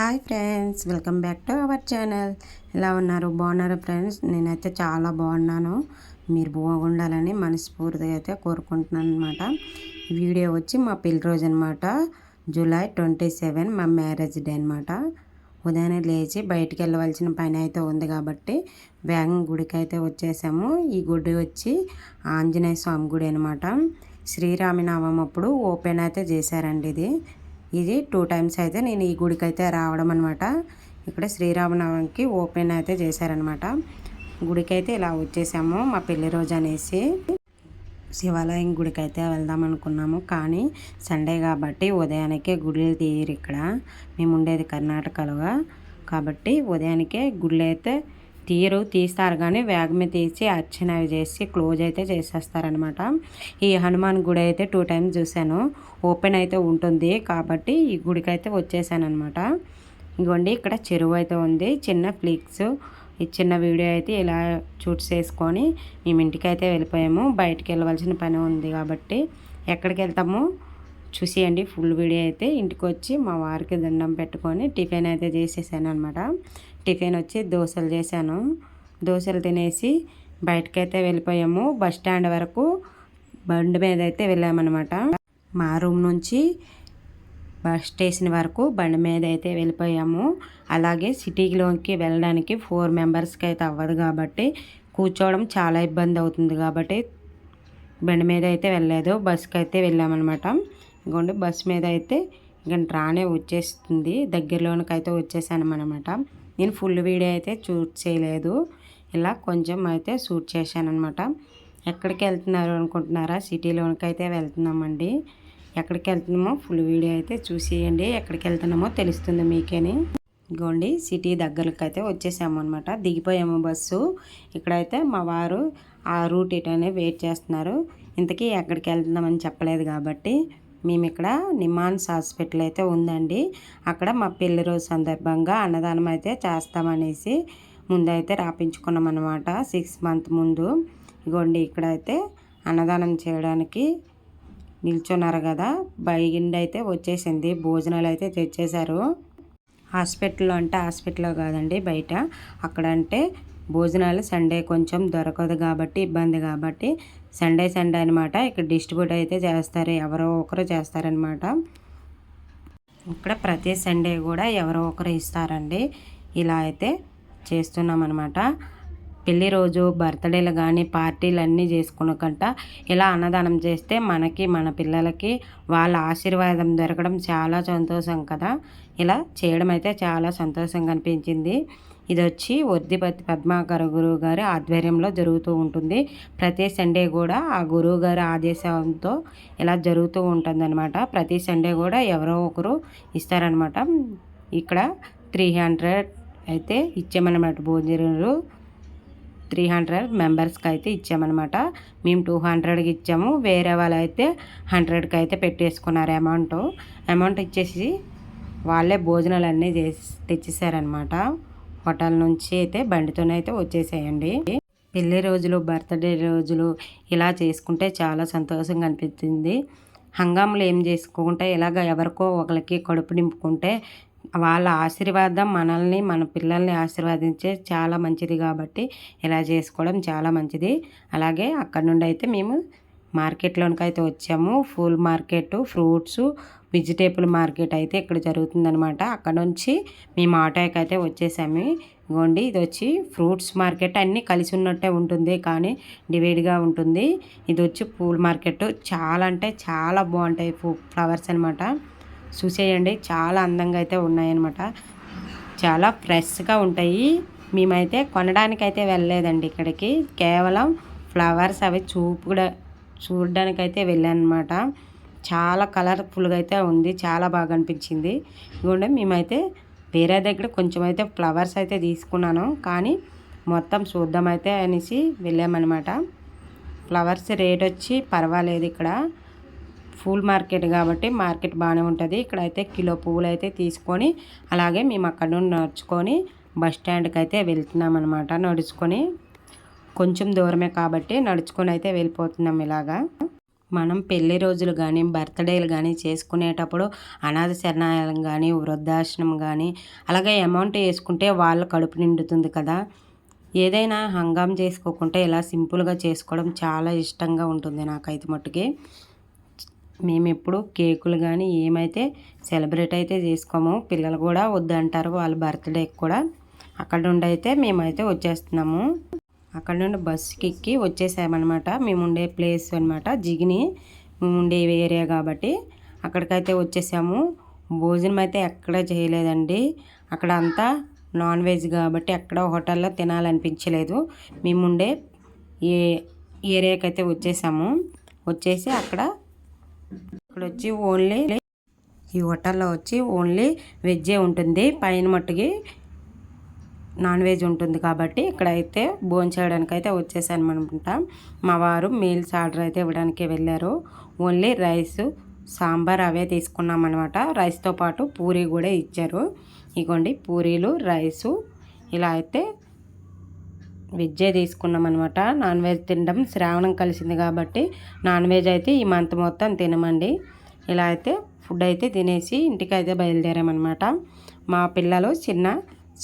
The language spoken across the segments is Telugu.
Hi friends welcome back to our channel. ఎలా ఉన్నారు? బాగున్నారు ఫ్రెండ్స్? నేనైతే చాలా బాగున్నాను. మీరు బాగుండాలని మనస్ఫూర్తిగా అయితే కోరుకుంటున్నాను అనమాట వీడియో వచ్చి మా పెళ్ళి రోజు అనమాట జూలై ట్వంటీ సెవెన్ మా మ్యారేజ్ డే అనమాట ఉదయాన్నే లేచి బయటికి వెళ్ళవలసిన పని అయితే ఉంది కాబట్టి వేగం గుడికి అయితే వచ్చేసాము. ఈ గుడి వచ్చి ఆంజనేయ స్వామి గుడి అనమాట శ్రీరామనవమి అప్పుడు ఓపెన్ అయితే చేశారండి ఇది. ఇది టూ టైమ్స్ అయితే నేను ఈ గుడికి అయితే రావడం అనమాట ఇక్కడ శ్రీరామనవమికి ఓపెన్ అయితే చేశారనమాట గుడికి అయితే ఇలా వచ్చేసాము మా పెళ్ళి రోజు అనేసి. శివాలయం గుడికి అయితే వెళ్దాం అనుకున్నాము కానీ సండే కాబట్టి ఉదయానికే గుడులు తీయరు ఇక్కడ. మేము ఉండేది కర్ణాటకలో కాబట్టి ఉదయానికే గుళ్ళు అయితే తీరు తీస్తారు కానీ వేగమే తీసి అర్చన చేసి క్లోజ్ అయితే చేసేస్తారనమాట ఈ హనుమాన్ గుడి అయితే టూ టైమ్స్ చూశాను. ఓపెన్ అయితే ఉంటుంది కాబట్టి ఈ గుడికి అయితే వచ్చేసాను అనమాట ఇదిగోండి ఇక్కడ చెరువు అయితే ఉంది. చిన్న ఫ్లిక్స్. ఈ చిన్న వీడియో అయితే ఇలా షూట్ చేసుకొని మేము ఇంటికి అయితే వెళ్ళిపోయాము. బయటికి వెళ్ళవలసిన పని ఉంది కాబట్టి ఎక్కడికి వెళ్తాము? చూసేయండి. ఫుల్ వీడియో అయితే ఇంటికి వచ్చి మా వారికి దండం పెట్టుకొని టిఫిన్ అయితే చేసేసాను అనమాట టిఫిన్ వచ్చి దోశలు చేశాను. దోశలు తినేసి బయటకైతే వెళ్ళిపోయాము. బస్ స్టాండ్ వరకు బండి మీద అయితే వెళ్ళామన్నమాట. మా రూమ్ నుంచి బస్ స్టేషన్ వరకు బండి మీద అయితే వెళ్ళిపోయాము. అలాగే సిటీలోకి వెళ్ళడానికి ఫోర్ మెంబర్స్కి అయితే అవ్వదు కాబట్టి కూర్చోవడం చాలా ఇబ్బంది అవుతుంది కాబట్టి బండి మీద అయితే వెళ్ళలేదు. బస్కి అయితే వెళ్ళామన్నమాట. ఇంకోండి బస్ మీద అయితే ఇంకా రానే వచ్చేస్తుంది. దగ్గరలోనికి అయితే వచ్చేసాను అనమాట నేను ఫుల్ వీడియో అయితే షూట్ చేయలేదు. ఇలా కొంచెం అయితే షూట్ చేశాను అనమాట ఎక్కడికి వెళ్తున్నారు అనుకుంటున్నారా? సిటీలోనికి అయితే వెళ్తున్నామండి. ఎక్కడికి వెళ్తున్నామో ఫుల్ వీడియో అయితే చూసేయండి. ఎక్కడికి వెళ్తున్నామో తెలుస్తుంది మీకేని. గోండి సిటీ దగ్గరకు అయితే వచ్చేసాము అనమాట దిగిపోయాము బస్సు. ఇక్కడైతే మా వారు ఆ రూట్ ఇటనే వెయిట్ చేస్తున్నారు. ఇంతకీ ఎక్కడికి వెళ్తున్నామని చెప్పలేదు కాబట్టి. మేము ఇక్కడ నిమాన్స్ హాస్పిటల్ అయితే ఉందండి. అక్కడ మా పెళ్ళి రోజు సందర్భంగా అన్నదానం అయితే చేస్తామనేసి ముందైతే రాపించుకున్నాం అనమాట సిక్స్ మంత్ ముందు. ఇగోండి ఇక్కడైతే అన్నదానం చేయడానికి నిల్చున్నారు కదా. బైగిండి అయితే వచ్చేసింది. భోజనాలు అయితే తెచ్చేశారు. హాస్పిటల్లో అంటే హాస్పిటల్లో కాదండి బయట. అక్కడ అంటే భోజనాలు సండే కొంచెం దొరకదు కాబట్టి ఇబ్బంది కాబట్టి సండే సండే అనమాట ఇక్కడ డిస్ట్రిబ్యూట్ అయితే చేస్తారు ఎవరో ఒకరు చేస్తారనమాట ఇక్కడ ప్రతి సండే కూడా ఎవరో ఒకరు ఇస్తారండి. ఇలా అయితే చేస్తున్నాం అనమాట పెళ్ళి రోజు బర్త్డేలు కానీ పార్టీలు అన్నీ చేసుకున్నకంట ఇలా అన్నదానం చేస్తే మనకి మన పిల్లలకి వాళ్ళ ఆశీర్వాదం దొరకడం చాలా సంతోషం కదా. ఇలా చేయడం అయితే చాలా సంతోషంగా అనిపించింది. ఇది వచ్చి వర్దిపతి పద్మాకర గురువు గారి ఆధ్వర్యంలో జరుగుతూ ఉంటుంది. ప్రతి సండే కూడా ఆ గురువు గారి ఆదేశంతో ఇలా జరుగుతూ ఉంటుందన్నమాట. ప్రతి సండే కూడా ఎవరో ఒకరు ఇస్తారనమాట ఇక్కడ త్రీ హండ్రెడ్ అయితే ఇచ్చామన్నమాట భోజనాలు త్రీ హండ్రెడ్ మెంబర్స్కి అయితే ఇచ్చామన్నమాట. మేము టూ హండ్రెడ్కి ఇచ్చాము. వేరే వాళ్ళు అయితే హండ్రెడ్కి అయితే పెట్టేసుకున్నారు అమౌంట్ అమౌంట్ ఇచ్చేసి వాళ్ళే భోజనాలు అన్నీ చేసి తెచ్చేసారనమాట హోటల్ నుంచి అయితే బండితోనైతే వచ్చేసేయండి. పెళ్ళి రోజులు బర్త్డే రోజులు ఇలా చేసుకుంటే చాలా సంతోషంగా అనిపిస్తుంది. హంగాములు ఏం చేసుకుంటే ఇలాగ ఎవరికో ఒకరికి కడుపు నింపుకుంటే వాళ్ళ ఆశీర్వాదం మనల్ని మన పిల్లల్ని ఆశీర్వదించే చాలా మంచిది కాబట్టి ఇలా చేసుకోవడం చాలా మంచిది. అలాగే అక్కడ నుండి అయితే మేము మార్కెట్లోనికి అయితే వచ్చాము. Full market fruits vegetable market అయితే ఇక్కడ జరుగుతుందనమాట అక్కడ నుంచి మేము ఆటోకి అయితే వచ్చేసాము. ఇగోండి ఇది వచ్చి ఫ్రూట్స్ మార్కెట్. అన్నీ కలిసి ఉన్నట్టే ఉంటుంది కానీ డివైడ్గా ఉంటుంది. ఇది వచ్చి పూల మార్కెట్. చాలా అంటే చాలా బాగుంటాయి ఫ్లవర్స్ అనమాట చూసేయండి చాలా అందంగా అయితే ఉన్నాయన్నమాట. చాలా ఫ్రెష్గా ఉంటాయి. మేమైతే కొనడానికి అయితే వెళ్ళలేదండి ఇక్కడికి. కేవలం ఫ్లవర్స్ అవి చూపు కూడా చూడడానికి అయితే వెళ్ళాను అనమాట చాలా కలర్ఫుల్గా అయితే ఉంది చాలా బాగా అనిపించింది. ఇదిగోండి మేమైతే వేరే దగ్గర కొంచెం అయితే ఫ్లవర్స్ అయితే తీసుకున్నాను. కానీ మొత్తం చూద్దామైతే అనేసి వెళ్ళామన్నమాట. ఫ్లవర్స్ రేట్ వచ్చి పర్వాలేదు ఇక్కడ. ఫుల్ మార్కెట్ కాబట్టి మార్కెట్ బాగానే ఉంటుంది. ఇక్కడైతే కిలో పువ్వులు అయితే తీసుకొని అలాగే మేము అక్కడ నుండి నడుచుకొని బస్ స్టాండ్కి అయితే వెళ్తున్నాం అనమాట నడుచుకొని. కొంచెం దూరమే కాబట్టి నడుచుకొని అయితే వెళ్ళిపోతున్నాం ఇలాగా. మనం పెళ్ళి రోజులు కానీ బర్త్డేలు కానీ చేసుకునేటప్పుడు అనాథ శరణాలయం కానీ వృద్ధాశ్రమం కానీ అలాగే అమౌంట్ వేసుకుంటే వాళ్ళ కడుపు నిండుతుంది కదా. ఏదైనా హంగాం చేసుకోకుంటే ఇలా సింపుల్గా చేసుకోవడం చాలా ఇష్టంగా ఉంటుంది నాకైతే మట్టుకి. మేము ఎప్పుడు కేకులు కానీ ఏమైతే సెలబ్రేట్ అయితే చేసుకోము. పిల్లలు కూడా వద్దంటారు వాళ్ళ బర్త్డేకి కూడా. అక్కడ నుండి అయితే మేమైతే వచ్చేస్తున్నాము. అక్కడ నుండి బస్సుకి ఎక్కి వచ్చేసామన్నమాట. మేము ఉండే ప్లేస్ అనమాట జిగిని. మేము ఉండే ఏరియా కాబట్టి అక్కడికైతే వచ్చేసాము. భోజనం అయితే ఎక్కడ చేయలేదండి. అక్కడ అంతా నాన్ వెజ్ కాబట్టి ఎక్కడ హోటల్లో తినాలనిపించలేదు. మేము ఉండే ఏ ఏరియాకి అయితే వచ్చేసాము వచ్చేసి అక్కడ ఇక్కడ వచ్చి ఓన్లీ ఈ హోటల్లో వచ్చి ఓన్లీ వెజ్జే ఉంటుంది. పైన మట్టుకి నాన్ వెజ్ ఉంటుంది కాబట్టి ఇక్కడైతే భోజనం చేయడానికి అయితే వచ్చేసాను అనుకుంటా మా వారు మీల్స్ ఆర్డర్ అయితే ఇవ్వడానికి వెళ్ళారు. ఓన్లీ రైస్ సాంబార్ అవే తీసుకున్నాం అనమాట రైస్తో పాటు పూరీ కూడా ఇచ్చారు. ఇగోండి పూరీలు రైసు ఇలా అయితే వెజ్జే తీసుకున్నాం అనమాట నాన్ వెజ్ తినడం శ్రావణం కలిసింది కాబట్టి నాన్ వెజ్ అయితే ఈ మంత్ మొత్తం తినమండి. ఇలా అయితే ఫుడ్ అయితే తినేసి ఇంటికి అయితే బయలుదేరామన్నమాట మా పిల్లలు చిన్న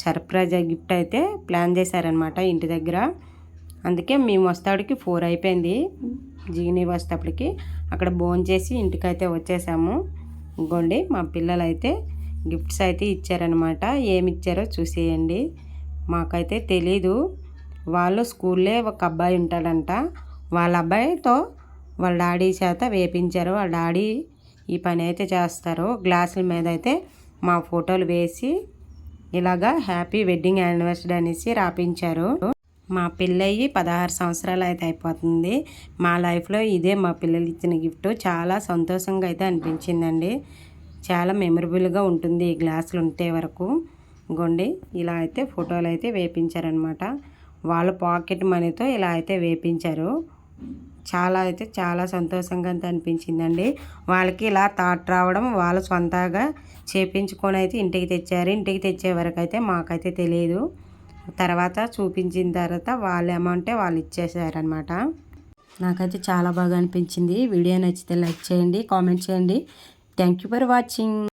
సర్ప్రైజ్ గిఫ్ట్ అయితే ప్లాన్ చేశారనమాట ఇంటి దగ్గర. అందుకే మేము వస్తాడికి ఫోర్ అయిపోయింది. జీని వస్తేప్పటికి అక్కడ భోంచేసి చేసి ఇంటికైతే వచ్చేసాము. ఇంకోండి మా పిల్లలు అయితే గిఫ్ట్స్ అయితే ఇచ్చారనమాట ఏమి ఇచ్చారో చూసేయండి. మాకైతే తెలీదు. వాళ్ళు స్కూల్లో ఒక అబ్బాయి ఉంటాడంట. వాళ్ళ అబ్బాయితో వాళ్ళ డాడీ చేత వేపించారు. వాళ్ళ డాడీ ఈ పని అయితే చేస్తారు. గ్లాసుల మీద అయితే మా ఫోటోలు వేసి ఇలాగా హ్యాపీ వెడ్డింగ్ యానివర్సరీ అనేసి రాపించారు. మా పిల్లయ్యి పదహారు సంవత్సరాలు అయితే అయిపోతుంది. మా లైఫ్లో ఇదే మా పిల్లలు ఇచ్చిన గిఫ్ట్. చాలా సంతోషంగా అయితే అనిపించిందండి. చాలా మెమరబుల్గా ఉంటుంది ఈ గ్లాసులు ఉంటే వరకు. గొండి ఇలా అయితే ఫోటోలు అయితే వేపించారనమాట వాళ్ళ పాకెట్ మనీతో ఇలా అయితే వేపించారు. చాలా అయితే చాలా సంతోషంగా అనిపించిందండి. వాళ్ళకి ఇలా థాట్ రావడం వాళ్ళు సొంతగా చేపించుకొని అయితే ఇంటికి తెచ్చారు. ఇంటికి తెచ్చే వరకు అయితే మాకైతే తెలియదు తర్వాత చూపించిన తర్వాత వాళ్ళ అమౌంటే వాళ్ళు ఇచ్చేసారనమాట నాకైతే చాలా బాగా అనిపించింది. వీడియో నచ్చితే లైక్ చేయండి కామెంట్ చేయండి. Thank you for watching